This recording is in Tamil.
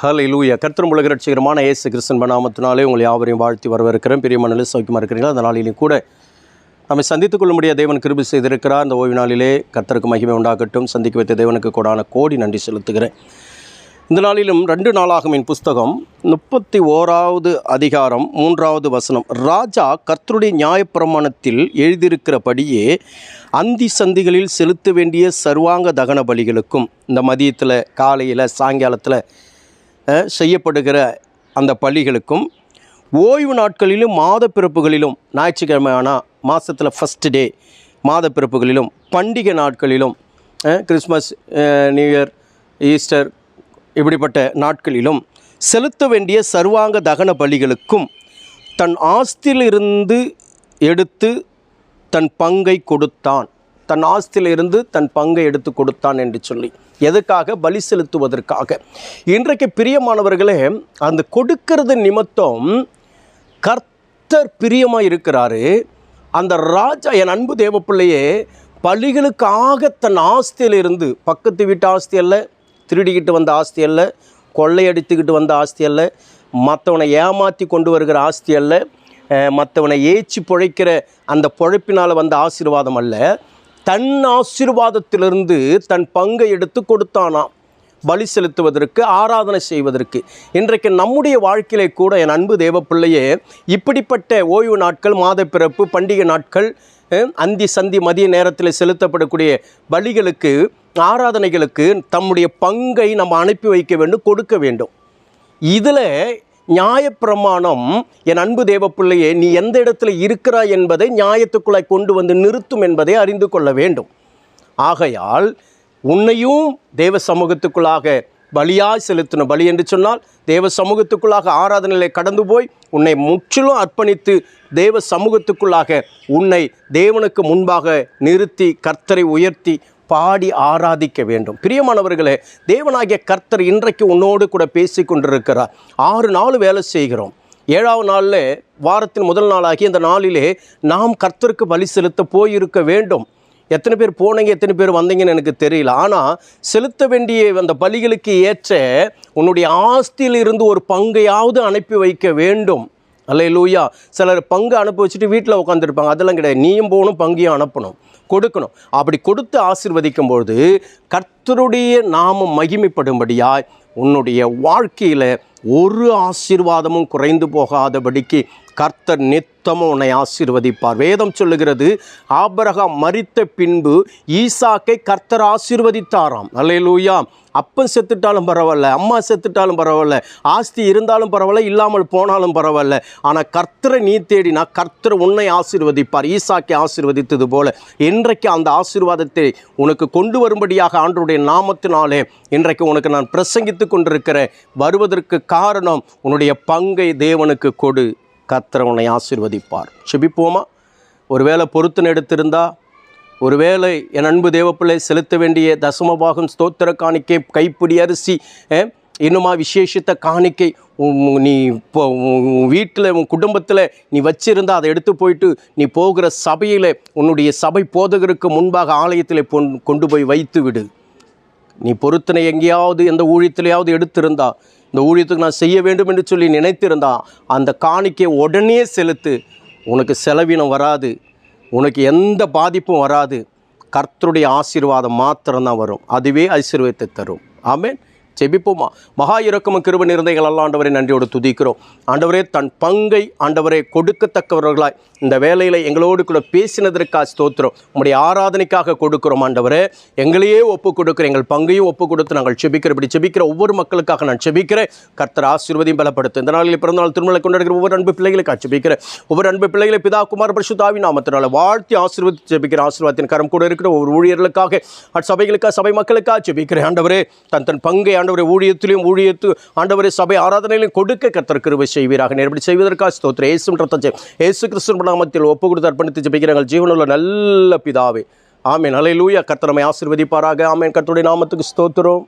ஹலை லூயா கர்த்தரும் உலக ரட்சிகரமான இயேசு கிறிஸ்தன் நாமத்தினாலே உங்களை யாவரையும் வாழ்த்தி வரவிருக்கிறேன் பெரிய மனநிலை சௌக்கியமாக இருக்கிறீங்களா அந்த நாளிலையும் கூட நம்மை சந்தித்துக் கொள்ள முடியாத தேவன் கிருபி செய்திருக்கிறார். அந்த ஓய்வு நாளிலே கர்த்தருக்கு மகிமை உண்டாகட்டும். சந்திக்க வைத்த தேவனுக்கு கூடான கோடி நன்றி செலுத்துகிறேன். இந்த நாளிலும் ரெண்டு நாளாகும் என் புஸ்தகம். முப்பத்தி ஓராவது அதிகாரம் மூன்றாவது வசனம். ராஜா கர்த்தருடைய நியாயப்பிரமாணத்தில் எழுதியிருக்கிறபடியே அந்தி சந்திகளில் செலுத்த வேண்டிய சர்வாங்க தகன பலிகளுக்கும் இந்த மதியத்தில் காலையில் சாயங்காலத்தில் செய்யப்படுகிற அந்த பள்ளிகளுக்கும் ஓய்வு நாட்களிலும் மாத பிறப்புகளிலும் ஞாயிற்றுக்கிழமை ஆனால் மாதத்தில் ஃபஸ்ட்டு டே மாத பிறப்புகளிலும் பண்டிகை நாட்களிலும் கிறிஸ்மஸ் நியூ இயர் ஈஸ்டர் இப்படிப்பட்ட நாட்களிலும் செலுத்த வேண்டிய சர்வாங்க தகன பலிகளுக்கும் தன் ஆஸ்தியிலிருந்து எடுத்து தன் பங்கை கொடுத்தான். தன் ஆஸ்தியிலிருந்து தன் பங்கை எடுத்து கொடுத்தான் என்று சொல்லி எதுக்காக பலி செலுத்துவதற்காக. இன்றைக்கு பிரியமானவர்களே அந்த கொடுக்கிறது நிமித்தம் கர்த்தர் பிரியமாக இருக்கிறாரு. அந்த ராஜா என் அன்பு தேவப்பிள்ளையே பலிகளுக்காக தன் ஆஸ்தியிலிருந்து பக்கத்து வீட்டு ஆஸ்தி அல்ல திருடிக்கிட்டு வந்த ஆஸ்தி அல்ல கொள்ளையடித்துக்கிட்டு வந்த ஆஸ்தி அல்ல மற்றவனை ஏமாற்றி கொண்டு வருகிற ஆஸ்தி அல்ல மற்றவனை ஏச்சி பிழைக்கிற அந்த பொழைப்பினால் வந்த ஆசீர்வாதம் அல்ல தன் ஆசீர்வாதத்திலிருந்து தன் பங்கை எடுத்து கொடுத்தானாம் பலி செலுத்துவதற்கு ஆராதனை செய்வதற்கு. இன்றைக்கு நம்முடைய வாழ்க்கையிலே கூட என் அன்பு தேவ பிள்ளையே இப்படிப்பட்ட ஓய்வு நாட்கள் மாதப்பிறப்பு பண்டிகை நாட்கள் அந்தி சந்தி மதிய நேரத்தில் செலுத்தப்படக்கூடிய பலிகளுக்கு ஆராதனைகளுக்கு தம்முடைய பங்கை நம்ம அனுப்பி வைக்க வேண்டும் கொடுக்க வேண்டும். இதில் நியாயப்பிரமாணம் என் அன்பு தேவப்பிள்ளையே நீ எந்த இடத்துல இருக்கிறாய் என்பதை நியாயத்துக்குள்ளாய் கொண்டு வந்து நிறுத்தும் என்பதை அறிந்து கொள்ள வேண்டும். ஆகையால் உன்னையும் தேவ சமூகத்துக்குள்ளாக பலியாய் செலுத்தின பலி என்று சொன்னால் தேவ சமூகத்துக்குள்ளாக ஆராதனையிலே கடந்து போய் உன்னை முற்றிலும் அர்ப்பணித்து தேவ சமூகத்துக்குள்ளாக உன்னை தேவனுக்கு முன்பாக நிறுத்தி கர்த்தரை உயர்த்தி பாடி ஆராதிக்க வேண்டும். பிரியமானவர்களே தேவனாகிய கர்த்தர் இன்றைக்கு உன்னோடு கூட பேசி கொண்டிருக்கிறார். ஆறு நாள் வேலை செய்கிறோம். ஏழாவது நாளில் வாரத்தின் முதல் நாளாகி இந்த நாளிலே நாம் கர்த்தருக்கு பலி செலுத்த போயிருக்க வேண்டும். எத்தனை பேர் போனீங்க எத்தனை பேர் வந்தீங்கன்னு எனக்கு தெரியல. ஆனால் செலுத்த வேண்டிய அந்த பலிகளுக்கு ஏற்ற உன்னுடைய ஆஸ்தியில் இருந்து ஒரு பங்கையாவது அனுப்பி வைக்க வேண்டும். அல்ல லூயா சிலர் பங்கு அனுப்பி வச்சுட்டு வீட்டில் உட்காந்துருப்பாங்க அதெல்லாம் கிடையாது. நீயும் போகணும் பங்கையும் அனுப்பணும். கொடுக்கணும். அப்படி கொடுத்து ஆசிர்வதிக்கும் பொழுது கர்த்தருடைய நாமம் மகிமைப்படும்படியாய் உன்னுடைய வாழ்க்கையில் ஒரு ஆசீர்வாதமும் குறைந்து போகாதபடிக்கு கர்த்தர் நித்தமும் உன்னை ஆசீர்வதிப்பார். வேதம் சொல்லுகிறது ஆபரகாம் மறித்த பின்பு ஈசாக்கை கர்த்தர் ஆசீர்வதித்தாராம். அல்லையிலூயா அப்பன் செத்துட்டாலும் பரவாயில்ல அம்மா செத்துட்டாலும் பரவாயில்ல ஆஸ்தி இருந்தாலும் பரவாயில்ல இல்லாமல் போனாலும் பரவாயில்ல. ஆனால் கர்த்தரை நீ தேடினா கர்த்தர் உன்னை ஆசீர்வதிப்பார். ஈசாக்கை ஆசீர்வதித்தது போல இன்றைக்கு அந்த ஆசீர்வாதத்தை உனக்கு கொண்டு வரும்படியாக ஆண்டருடைய நாமத்தினாலே இன்றைக்கு உனக்கு நான் பிரசங்கித்து கொண்டிருக்கிறேன். வருவதற்கு காரணம் உன்னுடைய பங்கை தேவனுக்கு கொடு. கர்த்தர் உன்னை ஆசிர்வதிப்பார். செபிப்போமா? ஒருவேளை பொறுத்துன்னு எடுத்திருந்தா ஒருவேளை என் அன்பு தேவப்பிள்ளை செலுத்த வேண்டிய தசமபாகம் ஸ்தோத்திர காணிக்கை கைப்பிடி அரிசி இன்னுமா விசேஷித்த காணிக்கை நீ இப்போ உன் வீட்டில் உன் குடும்பத்தில் நீ வச்சிருந்தா அதை எடுத்து போயிட்டு நீ போகிற சபையில் உன்னுடைய சபை போதகருக்கு முன்பாக ஆலயத்தில் பொன் கொண்டு போய் வைத்து விடு நீ பொருத்தனை எங்கேயாவது எந்த ஊழியத்திலேயாவது எடுத்திருந்தா இந்த ஊழியத்துக்கு நான் செய்ய வேண்டும் என்று சொல்லி நினைத்திருந்தா அந்த காணிக்கை உடனே செலுத்து. உனக்கு செலவினம் வராது. உனக்கு எந்த பாதிப்பும் வராது. கர்த்தருடைய ஆசீர்வாதம் மாத்திரம்தான் வரும். அதுவே ஆசீர்வாதத்தை தரும். ஆமேன். ஜெபிப்போமா. மகா இறக்கமும் கிருப நிறந்தைகள் அல்ல ஆண்டவரை நன்றியோடு துதிக்கிறோம். ஆண்டவரே தன் பங்கை ஆண்டவரே கொடுக்கத்தக்கவர்களாய் இந்த வேலையில் எங்களோடு கூட பேசினதற்காக ஸ்தோத்திரம். உங்களுடைய ஆராதனைக்காக கொடுக்கிறோம் ஆண்டவரே. எங்களையே ஒப்பு கொடுக்குற எங்கள் பங்கையும் ஒப்பு கொடுத்து நாங்கள் செபிக்கிற இப்படி செபிக்கிற ஒவ்வொரு மக்களுக்காக நான் செபிக்கிறேன் கர்த்தர் ஆசீர்வதியும் பலப்படுத்தும் இந்த நாளில் பிறந்தநாள் திருமலை கொண்டாடுகிற ஒவ்வொரு அன்பு பிள்ளைகளுக்காக செபிக்கிறேன் ஒவ்வொரு அன்பு பிள்ளைகளை பிதா குமார் பரிசுத்தாவி நாமத்தினால வாழ்த்தி ஆசீர்வதித்து செபிக்கிற ஆசீர்வாதத்தின் கரம் கூட இருக்கிற ஒவ்வொரு ஊழியர்களுக்காக சபைகளுக்காக சபை மக்களுக்காக செபிக்கிறேன் ஆண்டவரே தன் தன் பங்கை ஆண்டவரை ஊழியத்திலும் ஊழியத்து ஆண்டவரை சபை ஆராதனையிலும் கொடுக்க கர்த்தர் செய்வீராக. நேரடி செய்வதற்காக ஸ்தோத்திர ஏசும் ரத்தம் இயேசு ஏசு கிறிஸ்துவின் நாமத்தில் ஒப்பு கொடுத்து அர்ப்பணித்து ஜெபிக்கிறார்கள். ஜீவனுள்ள நல்ல பிதாவே. ஆமேன். அலையிலூயா கர்த்தர் ஆசிர்வதிப்பாராக. ஆமேன். ஆமென் நாமத்துக்கு ஸ்தோத்திரம்.